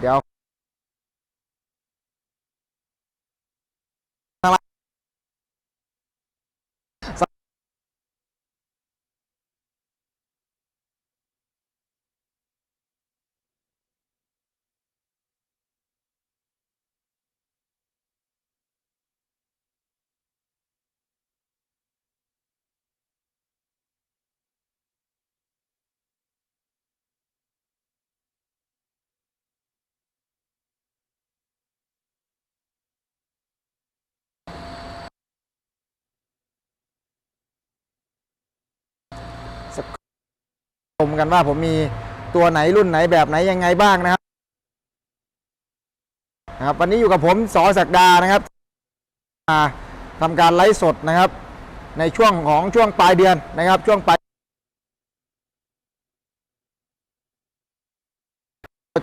เดี๋ยว ชมกันว่าผมมีตัวไหนรุ่นไหนแบบไหนยังไงบ้างนะครับนะครับวันนี้อยู่กับผมสอศักดานะครับมาทำการไลฟ์สดนะครับ ในช่วงของช่วงปลายเดือนนะครับ ช่วงปลาย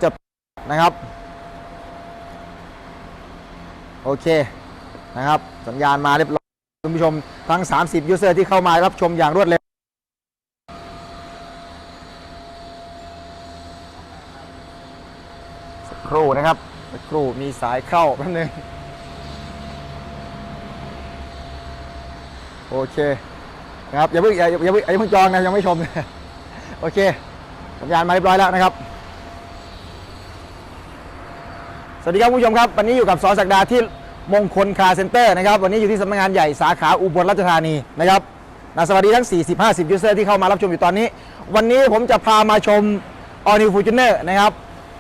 จะนะครับ โอเคนะครับ สัญญาณมาเรียบร้อยคุณผู้ชมทั้ง 30 ยูเซอร์ที่เข้ามารับชมอย่างรวดเร็ว สักครู่นะครับสักครู่มีสายเข้าแป๊บนึงโอเคนะครับอย่าเพิ่งอย่าอย่าเพิ่งอย่าเพิ่งจองนะยังไม่ชมโอเคสัญญาณมาเรียบร้อยแล้วนะครับ สวัสดีครับผู้ชมครับ วันนี้อยู่กับสอนศักดาที่มงคลคาเซ็นเตอร์นะครับ วันนี้อยู่ที่สำนักงานใหญ่สาขาอุบลราชธานีนะครับนะสวัสดีทั้ง 40 50 ยูเซอร์ที่เข้ามารับชมอยู่ตอนนี้ วันนี้ผมจะพามาชม All New Fortuner นะครับ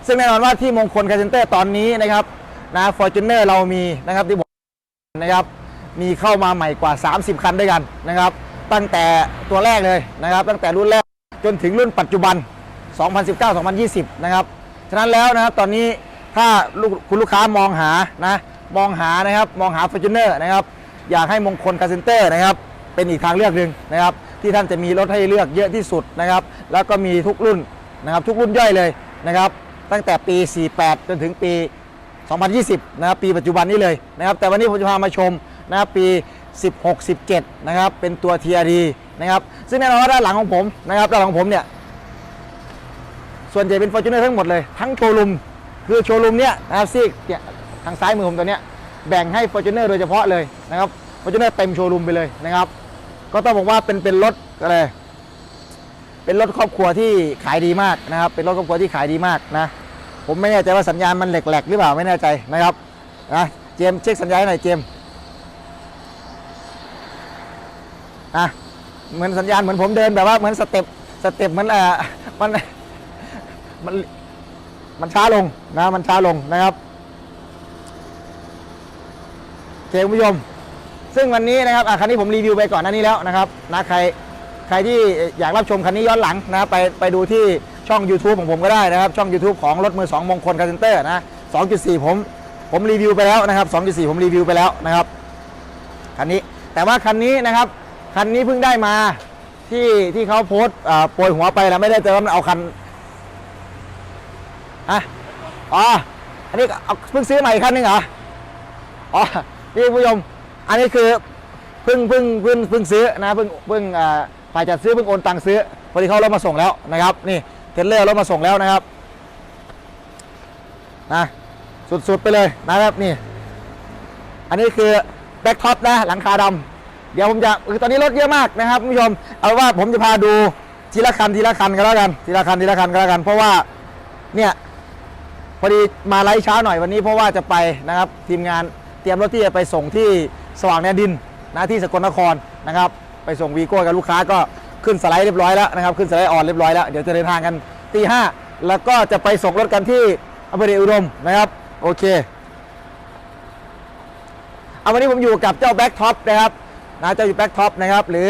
ซึ่งแน่นอนว่าที่มงคลคาเซนเตอร์ตอนนี้นะครับนะฟอร์จูเนอร์เรามีนะครับที่บอกนะครับมีเข้ามาใหม่กว่า 30 คันด้วยกันนะครับ ตั้งแต่ตัวแรกเลยนะครับ ตั้งแต่รุ่นแรกจนถึงรุ่นปัจจุบัน 2019-2020 นะครับ ฉะนั้นแล้วนะครับตอนนี้ถ้าลูกคุณลูกค้ามองหานะมองหานะครับมองหา f o r t u n e r นะครับอยากให้มงคลคาเซนเตอร์นะครับเป็นอีกทางเลือกหนึ่งนะครับ ที่ท่านจะมีรถให้เลือกเยอะที่สุดนะครับ แล้วก็มีทุกรุ่นนะครับทุกรุ่นย่อยเลยนะครับ ตั้งแต่ปี 48 จนถึงปี 2020 นะครับ ปีปัจจุบันนี้เลยนะครับ แต่วันนี้ผมจะพามาชมนะครับปี 16 17 นะครับ เป็นตัว TRD นะครับ ซึ่งแน่นอนว่าด้านหลังของผมนะครับ ด้านหลังของผมเนี่ย ส่วนใหญ่เป็น f o r t u n e r ทั้งหมดเลย ทั้งโชว์รูม คือโชว์รูมเนี้ยนะครับซีกเนี่ยทางซ้ายมือผมตัวเนี้ย แบ่งให้ f o r t u n e r โดยเฉพาะเลยนะครับ f o r t u n e r เต็มโชว์รูมไปเลยนะครับ ก็ต้องบอกว่าเป็นเป็นรถอะไร เป็นรถครอบครัวที่ขายดีมากนะครับ เป็นรถครอบครัวที่ขายดีมากนะ ผมไม่แน่ใจว่าสัญญาณมันแหลกๆหรือเปล่าไม่แน่ใจนะครับนะเจมเช็คสัญญาณหน่อยเจมส์อะเหมือนสัญญาณเหมือนผมเดินแบบว่าเหมือนสเต็ปสเต็ปเหมือนเอ่อมันมันมันช้าลงนะมันช้าลงนะครับเคคุณผู้ชม ซึ่งวันนี้นะครับอะคันนี้ผมรีวิวไปก่อนหน้านี้แล้วนะครับนะใคร ใครที่อยากรับชมคันนี้ย้อนหลังนะไปไปดูที่ช่อง YouTube ของผมก็ได้นะครับ ช่อง YouTube ของรถมือ 2 มงคลคาร์เซนเตอร์นะ 2.4 ผมผมรีวิวไปแล้วนะครับ 2.4 ผมรีวิวไปแล้วนะครับคันนี้แต่ว่าคันนี้นะครับ คันนี้เพิ่งได้มาที่ที่เขาโพสต์อ่าโปรยหัวไปแล้วไม่ได้เจอว่ามันเอาคันอะอ๋ออันนี้เอาเพิ่งซื้อใหม่คันหนึงเหรออ๋อนี่คุณผู้ชมอันนี้คือเพิ่งเพิ่งเพิ่งเพิ่งซื้อนะเพิ่งเพิ่งอ่า ฝ่ายจัดซื้อเพิ่งโอนตังค์ซื้อพอดีเขาเอารถมาส่งแล้วนะครับนี่เทเลอร์รถมาส่งแล้วนะครับนะสุดๆไปเลยนะครับนี่ อันนี้คือแบ็คท็อปนะหลังคาดำเดี๋ยวผมจะคือตอนนี้รถเยอะมากนะครับคุณผู้ชมเอาว่าผมจะพาดูทีละคันทีละคันก็แล้วกันทีละคันทีละคันก็แล้วกัน เพราะว่าเนี่ยพอดีมาไลฟ์เช้าหน่อยวันนี้เพราะว่าจะไปนะครับทีมงานเตรียมรถที่จะไปส่งที่สว่างแดนดินนะที่สกลนครนะครับ ไปส่งวีโก้กับลูกค้าก็ขึ้นสไลด์เรียบร้อยแล้วนะครับขึ้นสไลด์ออนเรียบร้อยแล้วเดี๋ยวจะเดินทางกันตีห้าแล้วก็จะไปส่งรถกันที่อำเภอเดชอุดมนะครับโอเคเอาวันนี้ผมอยู่กับเจ้าแบ็คท็อปนะครับนะเจ้าอยู่แบ็คท็อปนะครับหรือ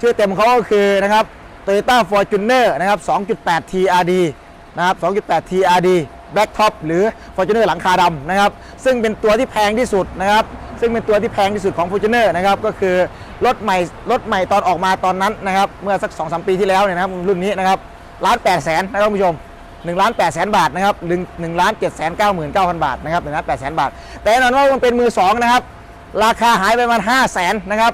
ชื่อเต็มเขาก็คือนะครับ Toyota Fortuner นะครับ 2.8 TRD นะครับ 2.8 TRD Black Top หรือ Fortuner หลังคาดำนะครับ ซึ่งเป็นตัวที่แพงที่สุดนะครับ ซึ่งเป็นตัวที่แพงที่สุดของ Fortuner นะครับ ก็คือ รถใหม่รถใหม่ตอนออกมาตอนนั้นนะครับเมื่อสัก2-3ปีที่แล้วเนี่ยนะครับรุ่นนี้นะครับล้าน8แสนนะครับคุณผู้ชม1ล้าน8แสนบาทนะครับ1 1ล้าน7แสน99,000บาทนะครับ1ล้าน8แสนบาท แต่แน่นอนว่ามันเป็นมือ2นะครับราคาหายไปประมาณ5แสนนะครับ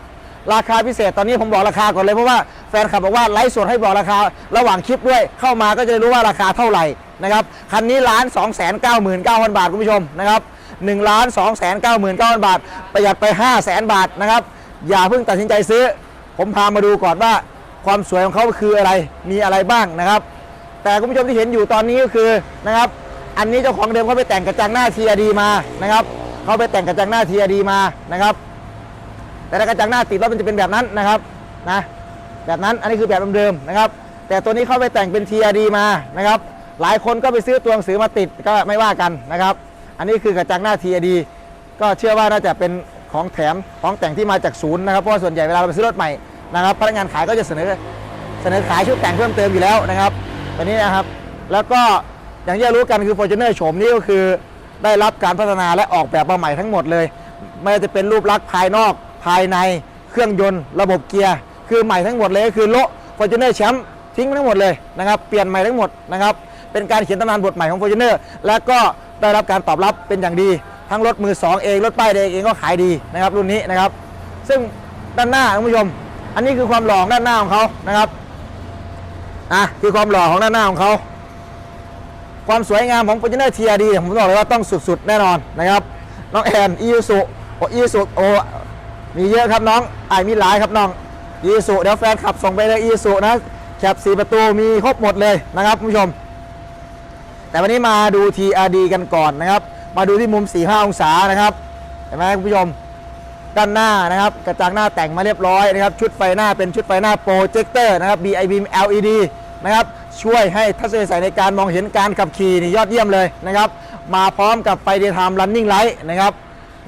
ราคาพิเศษตอนนี้ผมบอกราคาก่อนเลยเพราะว่าแฟนคลับบอกว่าไลฟ์สดให้บอกราคาระหว่างคลิปด้วยเข้ามาก็จะรู้ว่าราคาเท่าไหร่นะครับคันนี้ล้าน2 9 9 9 0 0 0บาทคุณผู้ชมนะครับ1ล้าน2 9 9 9 0 0 0บาท ประหยัดไป5 0 0 0 0 0บาทนะครับ อย่าเพิ่งตัดสินใจซื้อ ผมพามาดูก่อนว่า ความสวยของเขาคืออะไรมีอะไรบ้างนะครับ แต่คุณผู้ชมที่เห็นอยู่ตอนนี้ก็คือนะครับ อันนี้เจ้าของเดิมเขาไปแต่งกระจังหน้า TRD มานะครับเขาไปแต่งกระจังหน้า TRD มานะครับ แต่ถ้ากระจังหน้าติดรถมันจะเป็นแบบนั้นนะครับนะแบบนั้นอันนี้คือแบบเดิมๆนะครับ แต่ตัวนี้เขาไปแต่งเป็น TRD มานะครับ หลายคนก็ไปซื้อตัวหนังสือมาติดก็ไม่ว่ากันนะครับ อันนี้คือกระจังหน้า TRD ก็เชื่อว่าน่าจะเป็น ของแถมของแต่งที่มาจากศูนย์นะครับเพราะว่าส่วนใหญ่เวลาเราไปซื้อรถใหม่นะครับพนักงานขายก็จะเสนอเสนอขายชุดแต่งเพิ่มเติมอยู่แล้วนะครับตัวนี้นะครับแล้วก็อย่างที่รู้กันคือ Fortuner โฉมนี้ก็คือได้รับการพัฒนาและออกแบบมาใหม่ทั้งหมดเลย ไม่ว่าจะเป็นรูปลักษณ์ภายนอก ภายในเครื่องยนต์ ระบบเกียร์ คือใหม่ทั้งหมดเลยก็คือโละ Fortuner แชมป์ทิ้งทั้งหมดเลยนะครับเปลี่ยนใหม่ทั้งหมดนะครับเป็นการเขียนตำนานบทใหม่ของ Fortuner และก็ได้รับการตอบรับเป็นอย่างดี ทั้งรถมือสองเองรถป้ายแดงเองก็ขายดีนะครับรุ่นนี้นะครับ ซึ่งด้านหน้าคุณผู้ชม อันนี้คือความหล่อด้านหน้าของเขานะครับอะคือความหล่อของด้านหน้าของเขาความสวยงามของ f o r t u n e r TRD ผมบอกเลยว่าต้องสุดๆ แน่นอนนะครับ น้องแอนอีสุโออีสุโอมีเยอะครับน้องไอมีหลายครับน้องอีสุเดี๋ยวแฟนขับส่งไปเลยอีสุนะแคปสีประตูมีครบหมดเลยนะครับคุณผู้ชม แต่วันนี้มาดู TRD กันก่อนนะครับ มาดูที่มุม 4-5 องศานะครับเห็นไหมคุณผู้ชมด้านหน้านะครับ กระจังหน้าแต่งมาเรียบร้อยนะครับ ชุดไฟหน้าเป็นชุดไฟหน้าโปรเจคเตอร์นะครับ BI beam LED นะครับช่วยให้ทัศนวิสัยในการมองเห็นการขับขี่นี่ยอดเยี่ยมเลยนะครับ มาพร้อมกับไฟเดย์ไทม์รันนิ่งไลท์นะครับ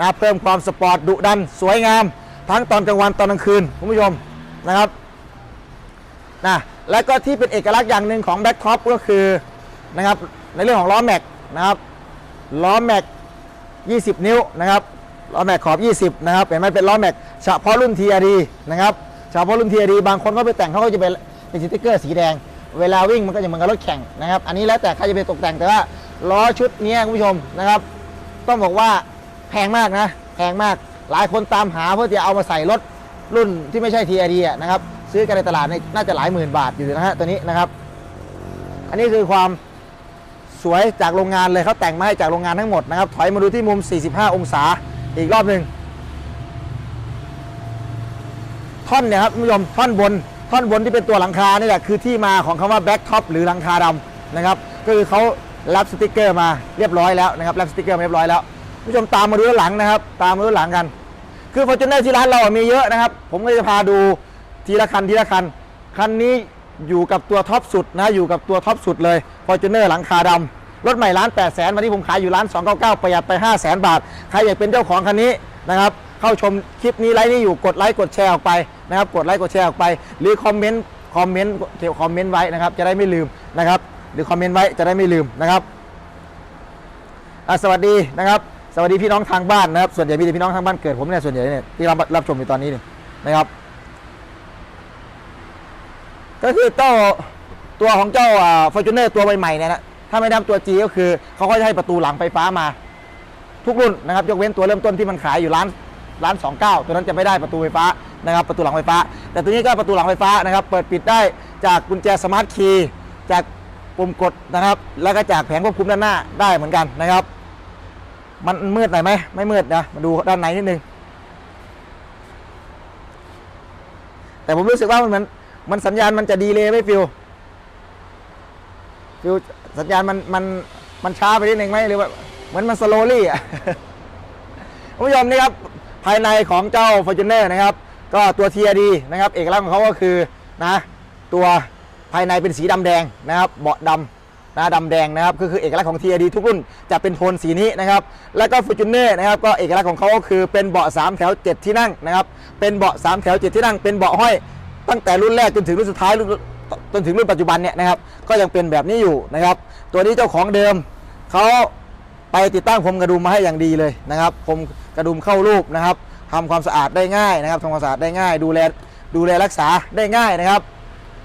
นะเพิ่มความสปอร์ตดุดัน สวยงาม ทั้งตอนกลางวันตอนกลางคืน คุณผู้ชมนะครับนะและก็ที่เป็นเอกลักษณ์อย่างหนึ่งของแบ็คท็อปก็คือนะครับในเรื่องของล้อแม็กนะครับ ล้อแม็ก 20 นิ้วนะครับล้อแม็กขอบ 20 นะครับเห็นไหมเป็นล้อแม็กเฉพาะรุ่น TRD นะครับเฉพาะรุ่น TRD บางคนก็ไปแต่งเขาก็จะเป็นเป็นสติ๊กเกอร์สีแดง เวลาวิ่งมันก็จะเหมือนกับรถแข่งนะครับ อันนี้แล้วแต่ใครจะไปตกแต่งแต่ว่าล้อชุดนี้คุณผู้ชมนะครับ ต้องบอกว่าแพงมากนะแพงมากหลายคนตามหาเพื่อจะเอามาใส่รถรุ่นที่ไม่ใช่ TRD อะนะครับซื้อกันในตลาดน่าจะหลายหมื่นบาทอยู่นะฮะตัวนี้นะครับ อันนี้คือความ สวยจากโรงงานเลยเขาแต่งมาให้จากโรงงานทั้งหมดนะครับ ถอยมาดูที่มุม 45 องศาอีกรอบหนึ่งท่อนเนี่ยครับคุณผู้ชมท่อนบน ท่อนบนที่เป็นตัวหลังคานี่แหละคือที่มาของคำว่าแบ็กท็อปหรือหลังคาดำนะครับก็คือเขารับสติกเกอร์มาเรียบร้อยแล้วนะครับรับสติกเกอร์มาเรียบร้อยแล้วคุณผู้ชมตามมาดูด้านหลังนะครับ ตามมาดูด้านหลังกัน คือฟอร์จูเนอร์ที่ร้านเราอะมีเยอะนะครับ ผมก็จะพาดูทีละคันทีละคัน คันนี้อยู่กับตัวท็อปสุดนะอยู่กับตัวท็อปสุดเลยฟอร์จูเนอร์หลังคาดำ รถใหม่ล้าน8 0 0แสนวันนี้ผมขายอยู่ร้าน299ประหยัดไป5 0 0แสนบาท ใครอยากเป็นเจ้าของคันนี้นะครับ เข้าชมคลิปนี้ไลฟ์นี้อยู่กดไลค์กดแชร์ออกไปนะครับ กดไลค์กดแชร์ออกไป หรือคอมเมนต์คอมเมนต์เกี่ยวคอมเมนต์ไว้นะครับ จะได้ไม่ลืมนะครับ หรือคอมเมนต์ไว้จะได้ไม่ลืมนะครับสวัสดีนะครับ สวัสดีพี่น้องทางบ้านนะครับ ส่วนใหญ่มีแต่พี่น้องทางบ้านเกิดผมเนี่ยส่วนใหญ่เนี่ยที่รับรับชมอยู่ตอนนี้นี่นะครับก็คือเจ้าตัวของเจ้าฟอร์จูเนอร์ตัวใหม่ๆเนี่ยนะ ถ้าไม่นับตัว G ก็คือเขาก็จะให้ประตูหลังไฟฟ้ามา ทุกรุ่นนะครับยกเว้นตัวเริ่มต้นที่มันขายอยู่ร้านร้าน 29 ตัวนั้นจะไม่ได้ประตูไฟฟ้านะครับประตูหลังไฟฟ้า แต่ตัวนี้ก็ประตูหลังไฟฟ้านะครับเปิดปิดได้จากกุญแจสมาร์ทคีย์จากปุ่มกดนะครับ แล้วก็จากแผงควบคุมด้านหน้าได้เหมือนกันนะครับ มันมืดหน่อยไหมไม่มืดนะมาดูด้านในนิดนึงแต่ผมรู้สึกว่ามันเหมือนมันสัญญาณมันจะดีเลยไม่ฟิวฟิว สัญญาณมันมันมันช้าไปนิดนึงไหมหรือว่าเหมือนมันสโลลี่อะคุณผู้ชมนี่ครับภายในของเจ้า f o r t u n e r นะครับ ก็ตัว TRD นะครับ เอกลักษณ์ของเขาก็คือนะตัวภายในเป็นสีดำแดงนะครับ เบาะดำนะดำแดงนะครับก็คือเอกลักษณ์ของ TRD ทุกรุ่นจะเป็นโทนสีนี้นะครับ แล้วก็ Fortuner นะครับก็เอกลักษณ์ของเขาก็คือเป็นเบาะ3แถว 7 ที่นั่งนะครับ เป็นเบาะ3แถว 7 ที่นั่ง เป็นเบาะห้อยตั้งแต่รุ่นแรกจนถึงรุ่นสุดท้ายรุ่น จนถึงรุ่นปัจจุบันเนี่ยนะครับก็ยังเป็นแบบนี้อยู่นะครับ ตัวนี้เจ้าของเดิมเขาไปติดตั้งพรมกระดุมมาให้อย่างดีเลยนะครับพรมกระดุมเข้ารูปนะครับทำความสะอาดได้ง่ายนะครับทำความสะอาดได้ง่าย ดูแลดูแลรักษาได้ง่ายนะครับ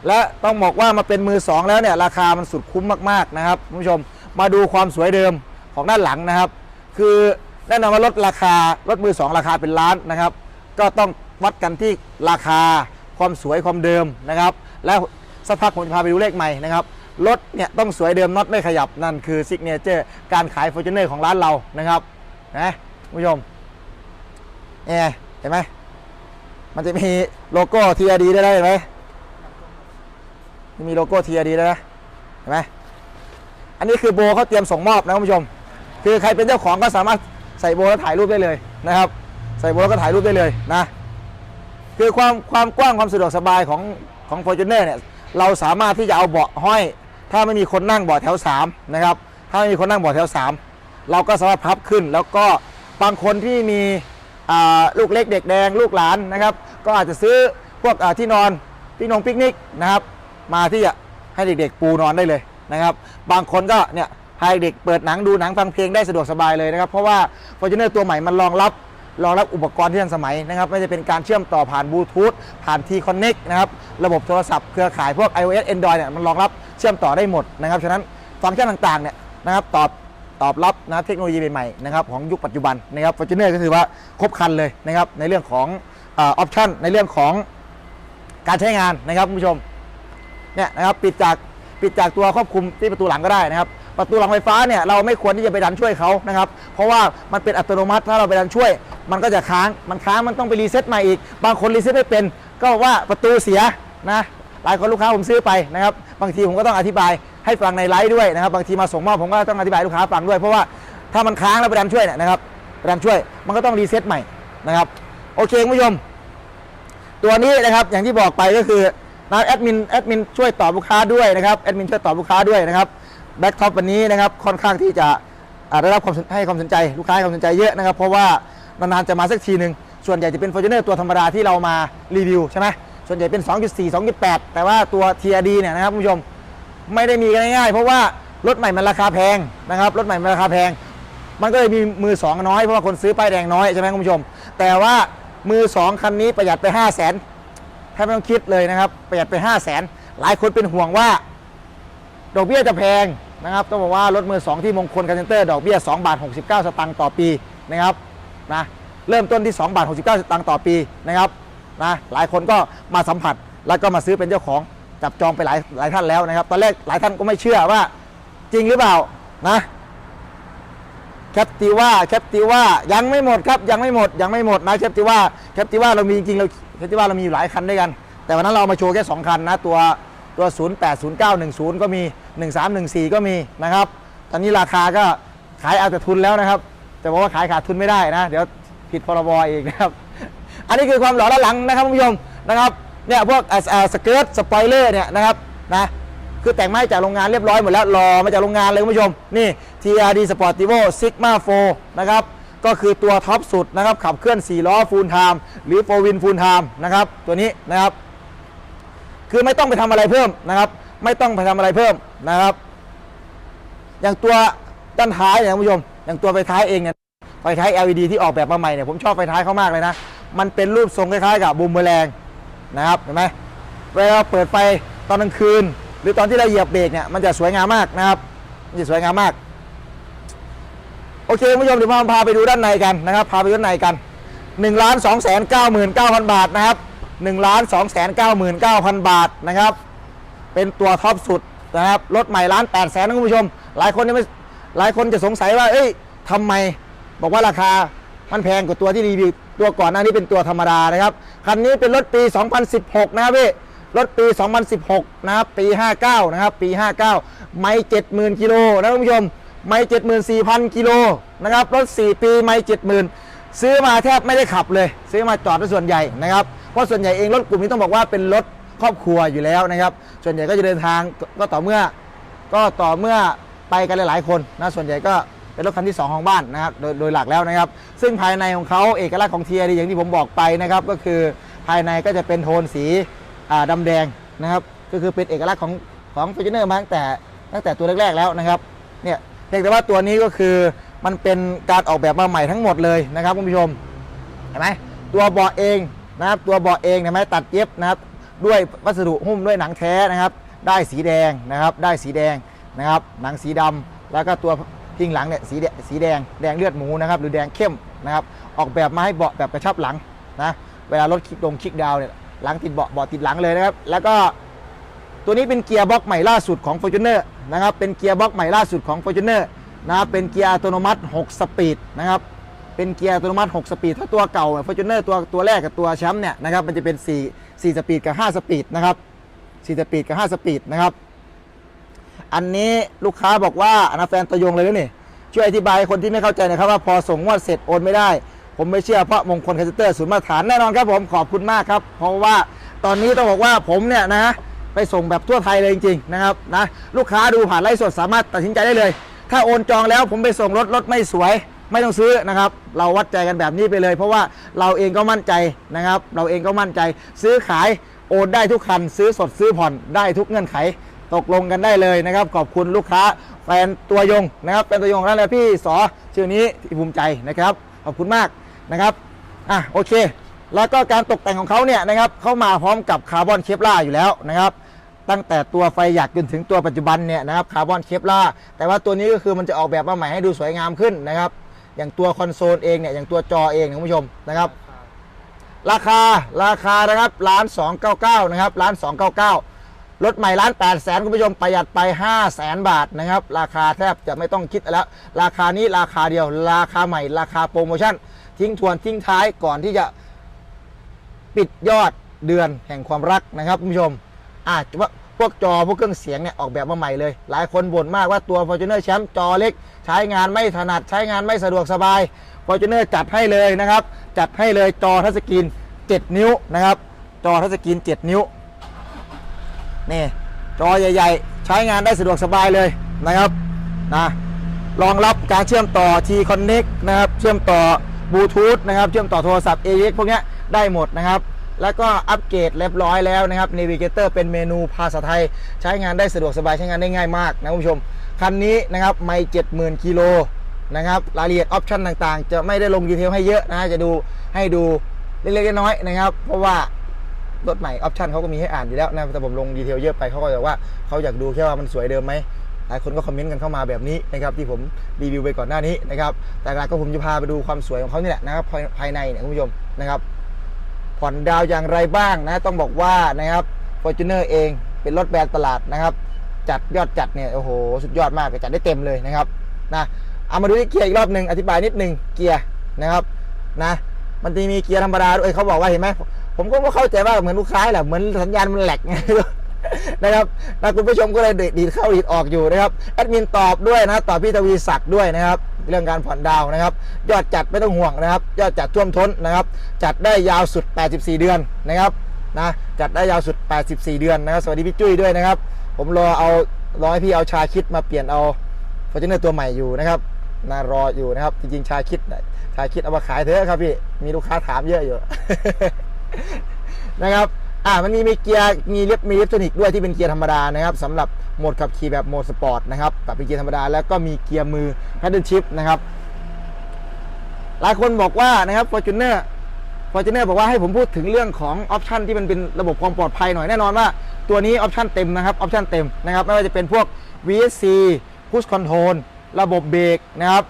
และต้องบอกว่ามาเป็นมือสองแล้วเนี่ยราคามันสุดคุ้มมากๆนะครับคุณผู้ชมมาดูความสวยเดิมของด้านหลังนะครับ คือแน่นอนว่ารถราคารถมือสองราคาเป็นล้านนะครับ ก็ต้องวัดกันที่ราคาความสวยความเดิมนะครับ แล้ว สักพักผมจะพาไปดูเลขใหม่นะครับรถเนี่ยต้องสวยเดิมน็อตไม่ขยับนั่นคือซิกเนเจอร์การขาย f o r t u n e r ของร้านเรานะครับนะคุณผู้ชมเนี่ยเห็นไหมมันจะมีโลโก้ TRD ได้เลยเห็นไหมมีโลโก้ TRD ด้วยนะเห็นไหมอันนี้คือโบเขาเตรียมส่งมอบนะคุณผู้ชม คือใครเป็นเจ้าของก็สามารถใส่โบแล้วถ่ายรูปได้เลยนะครับ ใส่โบแล้วก็ถ่ายรูปได้เลยนะ คือความความกว้างความสะดวกสบายของของ f o r t u n e r เนี่ย เราสามารถที่จะเอาเบาะห้อย ถ้าไม่มีคนนั่งเบาะแถว3นะครับถ้าไม่มีคนนั่งเบาะแถว 3 เราก็สามารถพับขึ้น แล้วก็บางคนที่มีลูกเล็กเด็กแดงลูกหลานนะครับ ก็อาจจะซื้อพวกที่นอนที่นอนปิกนิกนะครับมาที่จะให้เด็กๆปูนอนได้เลยนะครับ บางคนก็เนี่ยให้เด็กเปิดหนังดูหนังฟังเพลงได้สะดวกสบายเลยนะครับ เพราะว่า f o r t u n e r ตัวใหม่มันรองรับ รองรับอุปกรณ์ที่ทันสมัยนะครับไม่จะเป็นการเชื่อมต่อผ่านบลูทูธผ่าน T-Connect นะครับระบบโทรศัพท์เครือข่ายพวก iOS Android เนี่ยมันรองรับเชื่อมต่อได้หมดนะครับฉะนั้นฟังก์ชันต่างๆเนี่ยนะครับตอบตอบรับนะเทคโนโลยีใหม่ๆนะครับของยุคปัจจุบันนะครับ Fortuner ก็คือว่าครบครันเลยนะครับในเรื่องของออปชั่นในเรื่องของการใช้งานนะครับคุณผู้ชมเนี่ยนะครับปิดจากปิดจากตัวควบคุมที่ประตูหลังก็ได้นะครับ ประตูหลังไฟฟ้าเนี่ยเราไม่ควรที่จะไปดันช่วยเขานะครับ เพราะว่ามันเป็นอัตโนมัติถ้าเราไปดันช่วย มันก็จะค้างมันค้างมันต้องไปรีเซ็ตใหม่อีก บางคนรีเซ็ตไม่เป็น ก็ว่าประตูเสียนะหลายคนลูกค้าผมซื้อไปนะครับบางทีผมก็ต้องอธิบายให้ฟังในไลฟ์ด้วยนะครับ บางทีมาส่งมอบผมก็ต้องอธิบายลูกค้าฟังด้วย เพราะว่าถ้ามันค้างแล้วไปดันช่วยเนี่ยนะครับไปดันช่วยมันก็ต้องรีเซ็ตใหม่นะครับโอเคคุณผู้ชมตัวนี้นะครับอย่างที่บอกไปก็คือนะแอดมินแอดมินช่วยตอบลูกค้าด้วยนะครับแอดมินช่วยตอบลูกค้าด้วยนะครับ แบ็กท็อปวันนี้นะครับค่อนข้างที่จะได้รับความให้ความสนใจลูกค้าให้ความสนใจเยอะนะครับ เพราะว่านานๆจะมาสักทีหนึ่งส่วนใหญ่จะเป็น f o r t u n e r ตัวธรรมดาที่เรามารีวิวใช่ไหมส่วนใหญ่เป็น 2.4 2.8 แต่ว่าตัว TRD เนี่ยนะครับคุณผู้ชมไม่ได้มีกันง่ายๆ เพราะว่ารถใหม่มันราคาแพงนะครับรถใหม่มันราคาแพง มันก็เลยมีมือสองน้อยเพราะว่าคนซื้อป้ายแดงน้อยใช่ไหมคุณผู้ชม แต่ว่ามือสองคันนี้ประหยัดไป 5 0 0 0 0นแทบไม่ต้องคิดเลยนะครับประหยัดไป 5 0 0 0 0นหลายคนเป็นห่วงว่า ดอกเบี้ยจะแพงนะครับต้องบอกว่ารถมือสองที่มงคลการเซนเตอร์ดอกเบี้ย2บาท69 สตางค์ต่อปีนะครับนะเริ่มต้นที่2บาท69 สตางค์ต่อปีนะครับนะหลายคนก็มาสัมผัสแล้วก็มาซื้อเป็นเจ้าของจับจองไปหลายหลายท่านแล้วนะครับ ตอนแรกหลายท่านก็ไม่เชื่อว่าจริงหรือเปล่านะแคปติว่าแคปติว่ายังไม่หมดครับยังไม่หมดยังไม่หมดนะแคปติว่าแคปติว่าเรามีจริงเราแคปติว่าเรามีอยู่หลายคันด้วยกัน แต่วันนั้นเราเอามาโชว์แค่2คันนะตัว ตัว 080910 ก็มี 1314 ก็มีนะครับ ตอนนี้ราคาก็ขายเอาแต่ทุนแล้วนะครับ แต่บอกว่าขายขาดทุนไม่ได้นะ เดี๋ยวผิดพรบอีกนะครับ อันนี้คือความหล่อด้านหลังนะครับคุณผู้ชมนะครับเนี่ยพวกอ่อสเกิร์ตสปอยเลอร์เนี่ยนะครับนะคือแต่งไม้จากโรงงานเรียบร้อยหมดแล้วรอมาจากโรงงานเลยคุณผู้ชม นี่ TRD Sportivo Sigma 4 นะครับ ก็คือตัวท็อปสุดนะครับ ขับเคลื่อน 4 ล้อฟูลไทม์หรือ4วินฟูลไทม์นะครับ ตัวนี้นะครับ คือไม่ต้องไปทำอะไรเพิ่มนะครับ ไม่ต้องไปทำอะไรเพิ่มนะครับ อย่างตัวด้านท้ายเนี่ยคุณผู้ชม อย่างตัวไฟท้ายเองเนี่ยไฟท้าย LED ที่ออกแบบมาใหม่เนี่ยผมชอบไฟท้ายเขามากเลยนะ มันเป็นรูปทรงคล้ายๆกับบูมเบอแรงนะครับเห็นไหมเวลาเปิดไฟตอนกลางคืน หรือตอนที่เราเหยียบเบรกเนี่ยมันจะสวยงามมากนะครับมันจะสวยงามมากโอเคคุณผู้ชมเดี๋ยวพาพาไปดูด้านในกันนะครับ พาไปดูด้านในกัน1นึ่งล้านสองแสนเก้าหมื่นเก้าพันบาทนะครับ 1นึ่งล้านสองแสนเก้าหมื่นเก้าพันบาทนะครับ เป็นตัวท็อปสุดนะครับรถใหม่ล้านแปดแสนนะคุณผู้ชม หลายคนไม่หลายคนจะสงสัยว่า เอ้ยทำไม บอกว่าราคามันแพงกว่าตัวที่รีวิวตัวก่อนหน้านี้เป็นตัวธรรมดานะครับคันนี้เป็นรถปี 2016 นะครับพี่รถปี 2016 นะครับปี 59 นะครับปี 59 ไม่ 70,000 กิโลนะคุณผู้ชม ไม่ 74,000 กิโลนะครับรถ 4 ปีไม่ 70,000 ซื้อมาแทบไม่ได้ขับเลย ซื้อมาจอดเป็นส่วนใหญ่นะครับ เพราะส่วนใหญ่เองรถกลุ่มนี้ต้องบอกว่าเป็นรถครอบครัวอยู่แล้วนะครับ ส่วนใหญ่ก็จะเดินทางก็ต่อเมื่อ ก็ต่อเมื่อไปกันหลาย ๆ คนนะส่วนใหญ่ก็เป็นรถคันที่ 2 ของบ้านนะครับโดยโดยหลักแล้วนะครับ ซึ่งภายในของเขาเอกลักษณ์ของ TRD อย่างที่ผมบอกไปนะครับก็คือภายในก็จะเป็นโทนสีอ่าดำแดงนะครับก็คือเป็นเอกลักษณ์ของของ f o r t u n e r มาตั้งแต่ตั้งแต่ตัวแรก ๆ แล้วนะครับเนี่ยเพียงแต่ว่าตัวนี้ก็คือมันเป็นการออกแบบมาใหม่ทั้งหมดเลยนะครับคุณผู้ชมเห็นไหมตัวเบาะเอง นะครับตัวเบาะเองเห็นไหมตัดเย็บนะครับด้วยวัสดุหุ้มด้วยหนังแท้นะครับ ได้สีแดงนะครับได้สีแดงนะครับหนังสีดำแล้วก็ตัวพิงหลังเนี่ยสีแดงสีแดงแดงเลือดหมูนะครับหรือแดงเข้มนะครับออกแบบมาให้เบาะแบบกระชับหลังนะเวลารถคลิกลงคลิกดาวเนี่ยหลังติดเบาะเบาะติดหลังเลยนะครับ แล้วก็ตัวนี้เป็นเกียร์บล็อกใหม่ล่าสุดของ f o r t u n e r นะครับเป็นเกียร์บล็อกใหม่ล่าสุดของ f o r t u n e r นะครับเป็นเกียร์อัตโนมัติ 6 สปีดนะครับ เป็นเกียร์อัตโนมัติ6สปีดถ้าตัวเก่า f o r t u n e r ตัวตัวแรกกับตัวแชมป์เนี่ยนะครับมันจะเป็น 4 4 สปีดกับ 5 สปีดนะครับ4สปีดกับ 5 สปีดนะครับ อันนี้ลูกค้าบอกว่าอนาแฟนตัวยงเลยนะนี่ช่วยอธิบายคนที่ไม่เข้าใจนะครับว่าพอส่งงวดเสร็จโอนไม่ได้ ผมไม่เชื่อเพราะมงคลคาสเตอร์ศูนย์มาตรฐานแน่นอนครับผมขอบคุณมากครับ เพราะว่าตอนนี้ต้องบอกว่าผมเนี่ยนะไปส่งแบบทั่วไทยเลยจริงๆนะครับนะลูกค้าดูผ่านไลฟ์สดสามารถตัดสินใจได้เลย ถ้าโอนจองแล้วผมไปส่งรถรถไม่สวย ไม่ต้องซื้อนะครับ เราวัดใจกันแบบนี้ไปเลย เพราะว่าเราเองก็มั่นใจนะครับ เราเองก็มั่นใจ ซื้อขายโอนได้ทุกคัน ซื้อสดซื้อผ่อนได้ทุกเงื่อนไข ตกลงกันได้เลยนะครับ ขอบคุณลูกค้าแฟนตัวยงนะครับเป็นตัวยงนั่นแหละพี่สอชื่อนี้ที่ภูมิใจนะครับ ขอบคุณมากนะครับอะโอเค แล้วก็การตกแต่งของเขาเนี่ยนะครับเข้ามาพร้อมกับคาร์บอนเคปล่าอยู่แล้วนะครับตั้งแต่ตัวไฟหยักจนถึงตัวปัจจุบันเนี่ยนะครับคาร์บอนเคปล่าแต่ว่าตัวนี้ก็คือมันจะออกแบบมาใหม่ให้ดูสวยงามขึ้นนะครับ อย่างตัวคอนโซลเองเนี่ยอย่างตัวจอเองนะคุณผู้ชมนะครับ ราคาราคานะครับล้าน299นะครับล้าน299รถใหม่ล้าน8แสนคุณผู้ชมประหยัดไป5แสนบาทนะครับ ราคาแทบจะไม่ต้องคิดแล้ว ราคานี้ราคาเดียว ราคาใหม่ราคาโปรโมชั่น ทิ้งทวนทิ้งท้ายก่อนที่จะปิดยอดเดือนแห่งความรักนะครับคุณผู้ชมอาจจะว่าพวกจอพวกเครื่องเสียงเนี่ยออกแบบมาใหม่เลย หลายคนบ่นมากว่าตัว Fortuner Champ จอเล็ก ใช้งานไม่ถนัดใช้งานไม่สะดวกสบาย Fortuner จัดให้เลยนะครับ จัดให้เลยจอทัชสกรีน 7 นิ้วนะครับ จอทัชสกรีน 7 นิ้วนี่จอใหญ่ ๆ ใช้งานได้สะดวกสบายเลยนะครับนะรองรับการเชื่อมต่อ T Connect นะครับ เชื่อมต่อบลูทูธนะครับ เชื่อมต่อโทรศัพท์ AX พวกนี้ได้หมดนะครับ แล้วก็อัปเกรดเรียบร้อยแล้วนะครับ Navigator เป็นเมนูภาษาไทย ใช้งานได้สะดวกสบายใช้งานได้ง่ายมากนะคุณผู้ชม คันนี้นะครับไม่70,000กิโลนะครับรายละเอียดออปชันต่างๆ จะไม่ได้ลงดีเทลให้เยอะนะจะดูให้ดูเล็กๆน้อยๆนะครับ เพราะว่ารถใหม่ออปชันเขาก็มีให้อ่านอยู่แล้วนะแต่ผมลงดีเทลเยอะไปเขาก็จะว่าเขาอยากดูแค่ว่ามันสวยเดิมไหมหลายคนก็คอมเมนต์กันเข้ามาแบบนี้นะครับที่ผมรีวิวไปก่อนหน้านี้นะครับแต่หลักก็ผมจะพาไปดูความสวยของเขานี่แหละนะครับภายภายในเนี่ยคุณผู้ชมนะครับผ่อนดาวอย่างไรบ้างนะต้องบอกว่านะครับ f o r t u n e r เองเป็นรถแบรนด์ตลาดนะครับ จัดยอดจัดเนี่ยโอ้โหสุดยอดมากจัดได้เต็มเลยนะครับนะเอามาดูที่เกียร์อีกรอบหนึ่งอธิบายนิดหนึ่งเกียร์นะครับนะมันจะมีเกียร์ธรรมดาด้วยเขาบอกว่าเห็นไหมผมก็เข้าใจว่าเหมือนลูกค้าแหละเหมือนสัญญาณมันแหลกนะครับนะคุณผู้ชมก็เลยดีดเข้าดีดออกอยู่นะครับแอดมินตอบด้วยนะตอบพี่ทวีศักดิ์ด้วยนะครับเรื่องการผ่อนดาวน์นะครับ ยอดจัดไม่ต้องห่วงนะครับ ยอดจัดท่วมท้นนะครับ จัดได้ยาวสุด 84 เดือนนะครับนะจัดได้ยาวสุด 84 เดือนนะครับ สวัสดีพี่จุ้ยด้วยนะครับ ผมรอเอารอให้พี่เอาชาคิดมาเปลี่ยนเอาฟอร์จูเนอร์ตัวใหม่อยู่นะครับน่ารออยู่นะครับ จริงๆชาคิดชาคิดเอามาขายเถอะครับพี่มีลูกค้าถามเยอะอยู่นะครับอ่ามันมีมีเกียร์มีเลียบมีเล็กทนิกด้วยที่เป็นเกียร์ธรรมดานะครับสำหรับโหมดขับขี่แบบโหมดสปอร์ตนะครับกับเป็นเกียร์ธรรมดาแล้วก็มีเกียร์มือ paddle shift นะครับหลายคนบอกว่านะครับฟอร์จูเนอร์ Fortuner Fortuner บอกว่าให้ผมพูดถึงเรื่องของออปชันที่มันเป็นระบบความปลอดภัยหน่อยแน่นอนว่าตัวนี้ออปชันเต็มนะครับออปชันเต็มนะครับไม่ว่าจะเป็นพวก VSC Push Control ระบบเบรกนะครับ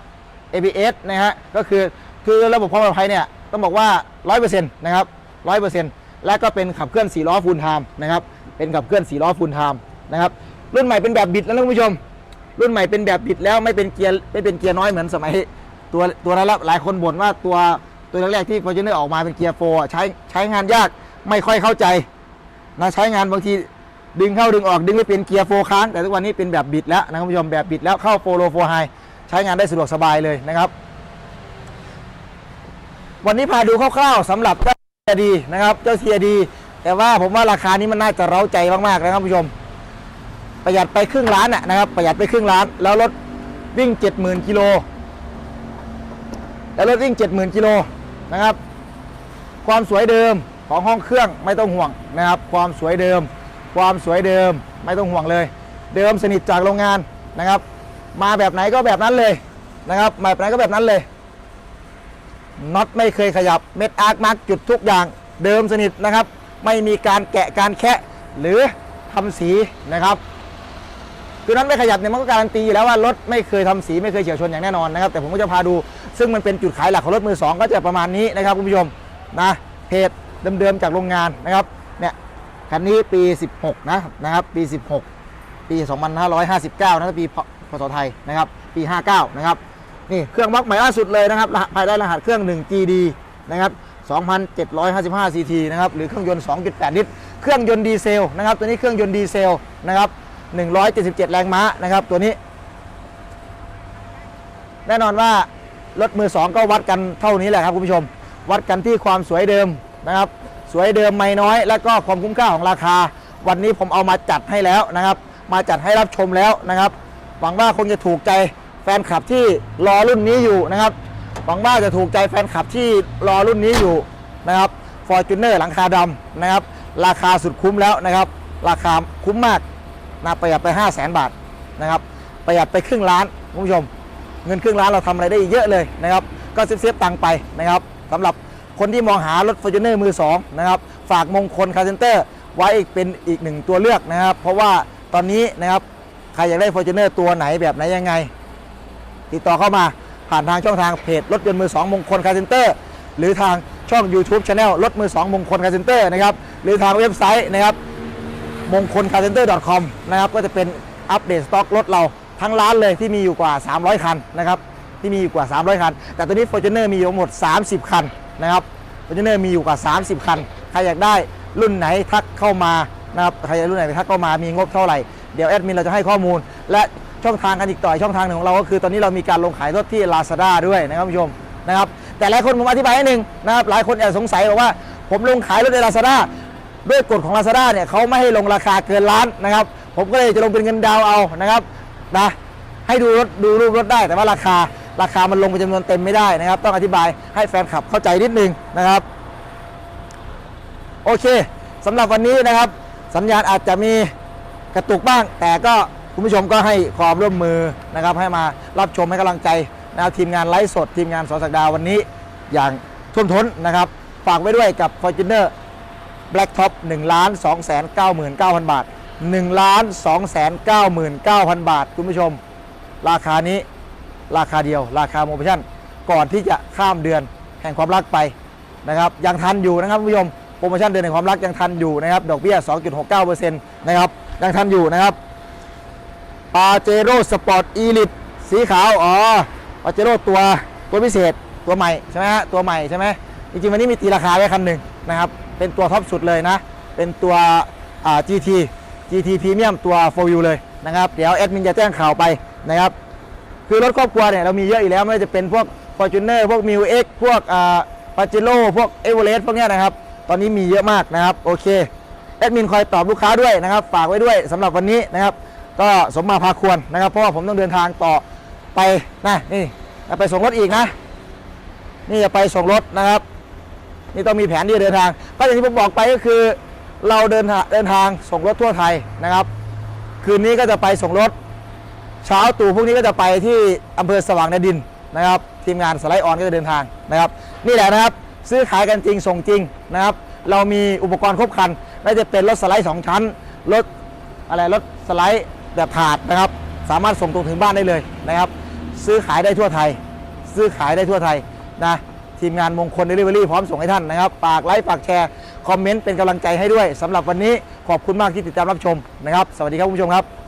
ABS นะฮะก็คือคือระบบความปลอดภัยเนี่ยต้องบอกว่า 100%นะครับ 100%และก็เป็นขับเคลื่อน4ล้อฟูลไทม์นะครับเป็นขับเคลื่อน4ล้อฟูลไทม์นะครับรุ่นใหม่เป็นแบบบิดแล้วนะคุณผู้ชม รุ่นใหม่เป็นแบบบิดแล้วไม่เป็นเกียร์ไม่เป็นเกียร์น้อยเหมือนสมัยตัวตัวนั้นแล้วหลายคนบ่นว่าตัว ตัวแรกๆที่ f o r t u n e r ออกมาเป็นเกียร์โฟร์ใช้ใช้งานยากไม่ค่อยเข้าใจนะใช้งานบางทีดึงเข้าดึงออกดึงไม่เป็นเกียร์โฟร์ค้างแต่ทุกวันนี้เป็นแบบบิดแล้วนะคุณผู้ชมแบบบิดแล้วเข้าโฟโลโฟไฮใช้งานได้สะดวกสบายเลยนะครับ วันนี้พาดูคร่าวๆสำหรับเจ้าเทียดีนะครับ เจ้าเทียดี แต่ว่าผมว่าราคานี้มันน่าจะเร้าใจมากๆนะครับผู้ชม ประหยัดไปครึ่งล้านนะครับ ประหยัดไปครึ่งล้าน แล้วรถวิ่ง 70,000กิโลแล้วรถวิ่ง 70,000กิโล นะครับ ความสวยเดิมของห้องเครื่องไม่ต้องห่วงนะครับ ความสวยเดิม ความสวยเดิมไม่ต้องห่วงเลย เดิมสนิทจากโรงงานนะครับ มาแบบไหนก็แบบนั้นเลยนะครับมาแบบไหนก็แบบนั้นเลยน็อตไม่เคยขยับเม็ดอาร์คมาร์กจุดทุกอย่างเดิมสนิทนะครับ ไม่มีการแกะการแคะหรือทำสีนะครับ คือนั้นไม่ขยับเนี่ยมันก็การันตีอยู่แล้วว่ารถไม่เคยทำสีไม่เคยเฉียวชนอย่างแน่นอนนะครับแต่ผมก็จะพาดู ซึ่งมันเป็นจุดขายหลักของรถมือสองก็จะประมาณนี้นะครับคุณผู้ชมนะเพจเดิมๆจากโรงงานนะครับเนี่ยคันนี้ปี 16 นะนะครับปี 16 ปี 2559 นะปีพศไทยนะครับปี 59 นะครับนี่เครื่องบล็อกใหม่ล่าสุดเลยนะครับรหัสภายได้รหัสเครื่อง 1 GD นะครับ2,755 CT นะครับหรือเครื่องยนต์ 2.8 ลิตร เครื่องยนต์ดีเซลนะครับตัวนี้เครื่องยนต์ดีเซลนะครับ 177 แรงม้านะครับตัวนี้ แน่นอนว่ารถมือสองก็วัดกันเท่านี้แหละครับคุณผู้ชม วัดกันที่ความสวยเดิมนะครับ สวยเดิมไม่น้อย และก็ความคุ้มค่าของราคา วันนี้ผมเอามาจัดให้แล้วนะครับ มาจัดให้รับชมแล้วนะครับ หวังว่าคงจะถูกใจแฟนคลับที่รอรุ่นนี้อยู่นะครับ หวังว่าจะถูกใจแฟนคลับที่รอรุ่นนี้อยู่นะครับ f o r t u n e r หลังคาดำนะครับ ราคาสุดคุ้มแล้วนะครับ ราคาคุ้มมาก นะประหยัดไป 5 0 0 0 0 0บาทนะครับประหยัดไปครึ่งล้านคุณผู้ชม เงินครึ่งล้านเราทำอะไรได้เยอะเลยนะครับก็เซฟเซฟตังค์ไปนะครับสำหรับคนที่มองหารถ f o r t u n e r มือ2นะครับฝากมงคลคาร์เซนเตอร์ไว้อีกเป็นอีกหนึ่งตัวเลือกนะครับ เพราะว่าตอนนี้นะครับใครอยากได้ f o r t u n e r ตัวไหนแบบไหนยังไง ติดต่อเข้ามาผ่านทางช่องทางเพจรถยนต์มือ2มงคลคาร์เซนเตอร์หรือทางช่อง YouTube Channel รถมือ2มงคลคาร์เซนเตอร์นะครับหรือทางเว็บไซต์นะครับ มงคลคาร์เซนเตอร์ .com นะครับก็จะเป็นอัปเดตสต็อกรถเราทั้งร้านเลยที่มีอยู่กว่า 300 คันนะครับที่มีอยู่กว่า 300 คัน แต่ตัวนี้ Fortuner มีอยู่ทั้งหมด 30 คันนะครับ Fortuner มีอยู่กว่า 30 คัน ใครอยากได้รุ่นไหนทักเข้ามานะครับใครอยากรุ่นไหนทักเข้ามามีงบเท่าไหร่ เดี๋ยวแอดมินเราจะให้ข้อมูล และช่องทางกันอีกต่อช่องทางหนึ่งของเราก็คือตอนนี้เรามีการลงขายรถที่ Lazada ด้วยนะครับผู้ชมนะครับแต่หลายคนผมอธิบายให้หนึ่งนะครับหลายคนอาจจะสงสัยบอกว่า ผมลงขายรถใน Lazada ด้วยกฎของ Lazada เนี่ยเขาไม่ให้ลงราคาเกินล้านนะครับ ผมก็เลยจะลงเป็นเงินดาวเอานะครับนะให้ดูรถดูรูปรถได้แต่ว่าราคาราคามันลงเป็นจำนวนเต็มไม่ได้นะครับ ต้องอธิบายให้แฟนคลับเข้าใจนิดนึงนะครับโอเคสำหรับวันนี้นะครับ สัญญาณอาจจะมีกระตุกบ้าง แต่ก็คุณผู้ชมก็ให้ความร่วมมือนะครับ ให้มารับชมให้กำลังใจนะทีมงานไลฟ์สด ทีมงานสอสักดาววันนี้อย่างท่วมท้นนะครับ ฝากไว้ด้วยกับ Fortuner Black Top 1ล้าน2แสน99,000 บาท1ล้าน2แสน99,000 บาท คุณผู้ชม ราคานี้ราคาเดียว ราคาโมชั่น ก่อนที่จะข้ามเดือนแห่งความรักไปนะครับยังทันอยู่นะครับคุณผู้ชมโปรโมชั่นเดือนแห่งความรักยังทันอยู่นะครับดอกเบี้ย 2.69%นะครับยังทันอยู่นะครับปาเจโร่สปอร์ตอีลิตสีขาว อ๋อปาเจโร่ตัวตัวพิเศษตัวใหม่ใช่ไหมฮะตัวใหม่ใช่ไหมจริงๆวันนี้มีตีราคาไว้คันหนึ่งนะครับ เป็นตัวท็อปสุดเลยนะ เป็นตัวอ่า GT GT Premium ตัว 4U เลยนะครับ เดี๋ยวแอดมินจะแจ้งข่าวไปนะครับ คือรถครอบครัวเนี่ยเรามีเยอะอยู่แล้วไม่ว่าจะเป็นพวก Fortuner พวก m i w X พวกอ่าปาเจโร่พวกเอเวอเรสต์พวกเนี้ยนะครับ ตอนนี้มีเยอะมากนะครับ โอเค แอดมินคอยตอบลูกค้าด้วยนะครับ ฝากไว้ด้วยสำหรับวันนี้นะครับ ก็สมมาพาควรนะครับ เพราะว่าผมต้องเดินทางต่อไปนะนี่จะไปส่งรถอีกนะ นี่จะไปส่งรถนะครับ นี่ต้องมีแผนที่จะเดินทาง ก็อย่างที่ผมบอกไปก็คือ เราเดินทางเดินทางส่งรถทั่วไทยนะครับ คืนนี้ก็จะไปส่งรถ เช้าตู่พรุ่งนี้ก็จะไปที่อำเภอสว่างแดนดินนะครับ ทีมงานสไลด์ออนก็จะเดินทางนะครับ นี่แหละนะครับซื้อขายกันจริงส่งจริงนะครับ เรามีอุปกรณ์ครบครันไม่ว่าจะเป็นรถสไลด์ 2 ชั้นรถอะไรรถสไลด์แบบถาดนะครับ สามารถส่งตรงถึงบ้านได้เลยนะครับ ซื้อขายได้ทั่วไทย ซื้อขายได้ทั่วไทยนะ ทีมงานมงคลเดลิเวอรี่พร้อมส่งให้ท่านนะครับฝากไลค์ฝากแชร์คอมเมนต์เป็นกำลังใจให้ด้วยสำหรับวันนี้ขอบคุณมากที่ติดตามรับชมนะครับ สวัสดีครับคุณผู้ชมครับ